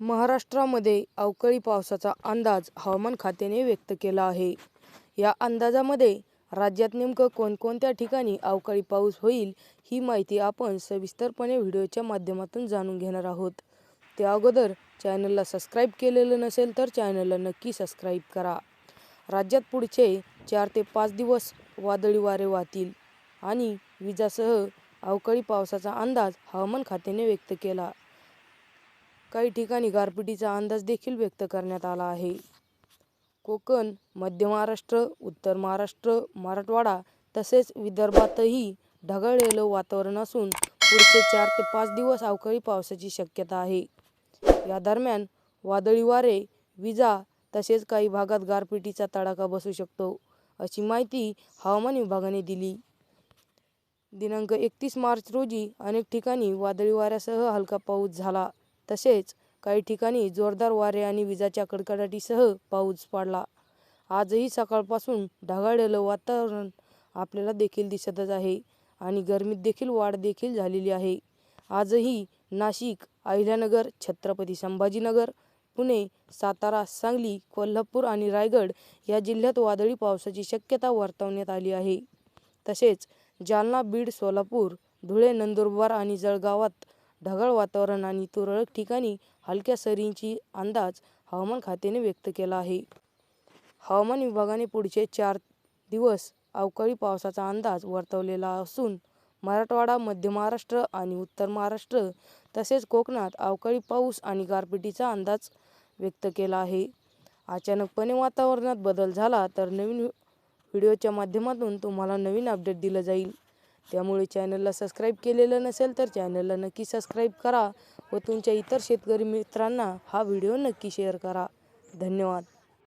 महाराष्ट्रामध्ये अवकाळी पावसाचा अंदाज हवामान खात्याने व्यक्त केला आहे. या अंदाजामध्ये राज्यात नेमकं कोणकोणत्या ठिकाणी अवकाळी पाऊस होईल ही माहिती आपण सविस्तरपणे व्हिडिओच्या माध्यमातून जाणून घेणार आहोत. त्या अगोदर चॅनलला सबस्क्राईब केलेलं नसेल तर चॅनलला नक्की सबस्क्राईब करा. राज्यात पुढचे चार ते पाच दिवस वादळी वारे वाहतील आणि विजासह अवकाळी पावसाचा अंदाज हवामान खात्याने व्यक्त केला. काही ठिकाणी गारपिटीचा अंदाज देखील व्यक्त करण्यात आला आहे. कोकण मध्य महाराष्ट्र उत्तर महाराष्ट्र मराठवाडा तसेच विदर्भातही ढगाळलेलं वातावरण असून पुढचे चार ते पाच दिवस अवकाळी पावसाची शक्यता आहे. या दरम्यान वादळी वारे विजा तसेच काही भागात गारपिटीचा तडाखा बसू शकतो अशी माहिती हवामान विभागाने दिली. दिनांक एकतीस मार्च रोजी अनेक ठिकाणी वादळी वाऱ्यासह हलका पाऊस झाला. तसेच काही ठिकाणी जोरदार वारे आणि विजाच्या कडकडाटीसह पाऊस पडला. आजही सकाळपासून ढगाळलेलं वातावरण आपल्याला देखील दिसतच आहे आणि गरमीत देखील वाढ देखील झालेली आहे. आजही नाशिक अहिल्यानगर छत्रपती संभाजीनगर पुणे सातारा सांगली कोल्हापूर आणि रायगड या जिल्ह्यात वादळी पावसाची शक्यता वर्तवण्यात आली आहे. तसेच जालना बीड सोलापूर धुळे नंदुरबार आणि जळगावात ढगाळ वातावरण आणि तुरळक ठिकाणी हलक्या सरींची अंदाज हवामान खात्याने व्यक्त केला आहे. हवामान विभागाने पुढचे चार दिवस अवकाळी पावसाचा अंदाज वर्तवलेला असून मराठवाडा मध्य महाराष्ट्र आणि उत्तर महाराष्ट्र तसेच कोकणात अवकाळी पाऊस आणि गारपिटीचा अंदाज व्यक्त केला आहे. अचानकपणे वातावरणात बदल झाला तर नवीन व्हिडिओच्या माध्यमातून तुम्हाला नवीन अपडेट दिलं जाईल. त्यामुळे चॅनलला सबस्क्राईब केलेलं नसेल तर चॅनलला नक्की सबस्क्राईब करा व तुमच्या इतर शेतकरी मित्रांना हा व्हिडिओ नक्की शेअर करा. धन्यवाद.